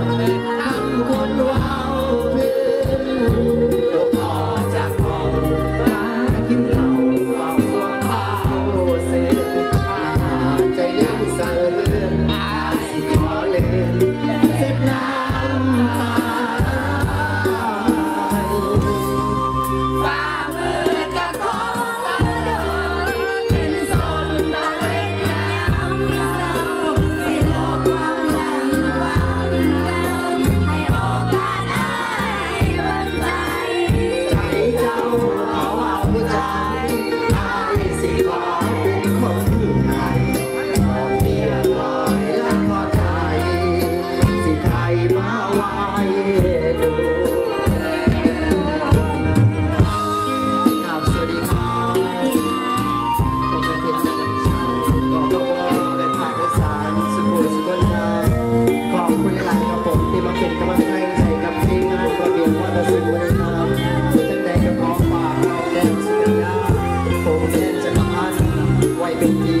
Amen. อบคุณหลายๆครับผมที่มาเป็นกำลังใจใส่กับทีมงานระเบียบวัฒนศิลป์วันนี้ชั้งแต่กับน้องฝากเราแดนสุดยอดผมเล่นจักรพันธ์ไวเป็นที